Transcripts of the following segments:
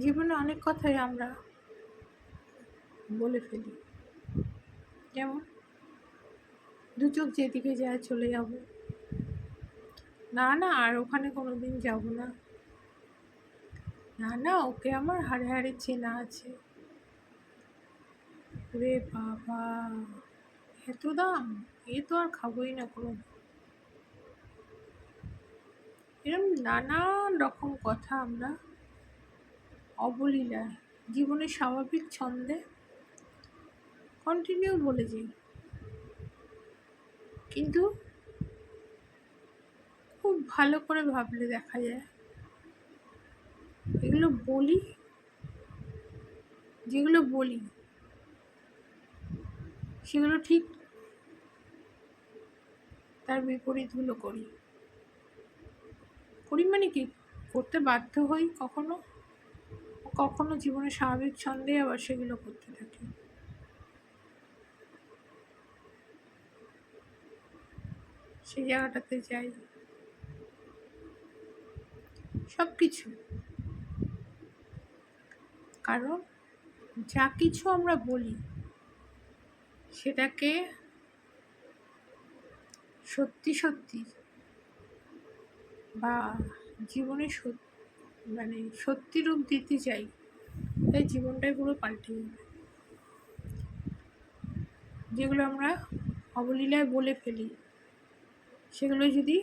জীবনে অনেক কথাই আমরা বলে ফেলি। যেমন, দু চোখ যেদিকে যায় চলে যাব। না না, আর ওখানে কোনো দিন যাব না। না না, ওকে আমার হাড়ে হাড়ে চেনা আছে। রে বাবা, এত দাম? এ তো আর খাবোই না কোনো এরকম নানান রকম কথা আমরা অবলীলায় জীবনের স্বাভাবিক ছন্দে কন্টিনিউ বলে যাই কিন্তু খুব ভালো করে ভাবলে দেখা যায়। এগুলো বলি, যেগুলো বলি, সেগুলো ঠিক তার বিপরীতগুলো করি করি। মানে কি করতে বাধ্য হই কখনো? কখনো জীবনে স্বাভাবিক ছন্দে আবার সেগুলো করতে থাকি। সেই জায়গাটাতে যাই। সব কিছু কারণ যা কিছু আমরা বলি, সেটাকে সত্যি সত্যি বা জীবনে মানে সত্যি রূপ দিতে চাই, তাই জীবনটাই পুরো পাল্টে যাবে যেগুলো আমরা অবলীলায় বলে ফেলি, সেগুলো যদি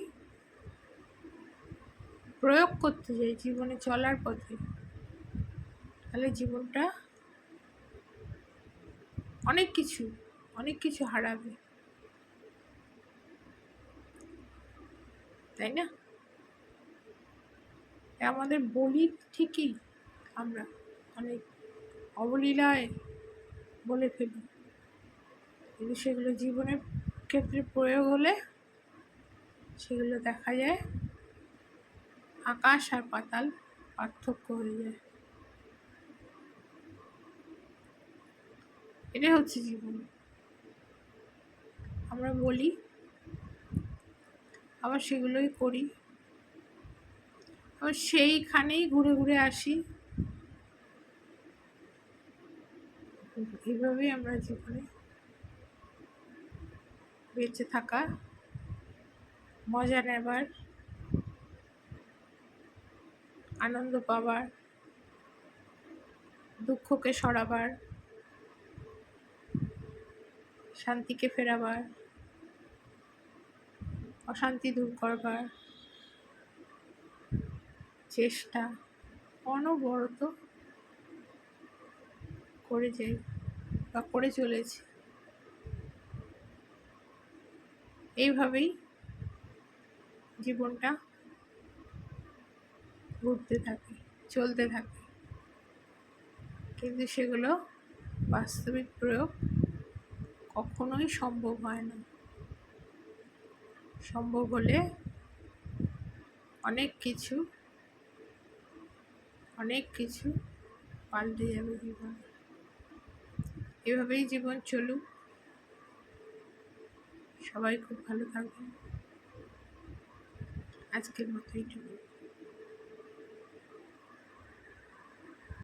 প্রয়োগ করতে যাই জীবনে চলার পথে, তাহলে জীবনটা অনেক কিছু অনেক কিছু হারাবে। তাই না? আমাদের বলি ঠিকই আমরা অনেক অবলীলায় বলে ফেলি। কিন্তু সেগুলো জীবনের ক্ষেত্রে প্রয়োগ হলে সেগুলো দেখা যায়, আকাশ আর পাতাল পার্থক্য হয়ে যায়। এটাই হচ্ছে জীবন। আমরা বলি, আবার সেগুলোই করি। সেইখানেই ঘুরে ঘুরে আসি। এইভাবেই আমরা জীবনে বেঁচে থাকা, মজা নেবার, আনন্দ পাবার দুঃখকে সরাবার, শান্তিকে ফেরাবার, অশান্তি দূর করবার। চেষ্টা অনবরত করে যাই বা করে চলেছি। এইভাবেই জীবনটা ঘুরতে থাকে, চলতে থাকে। কিন্তু সেগুলো বাস্তবিক প্রয়োগ কখনোই সম্ভব হয় না। সম্ভব হলে অনেক কিছু অনেক কিছু পাল্টে যাবে জীবন। এভাবেই জীবন চলুক। সবাই খুব ভালো থাকবেন। আজকের মতো এইটুকু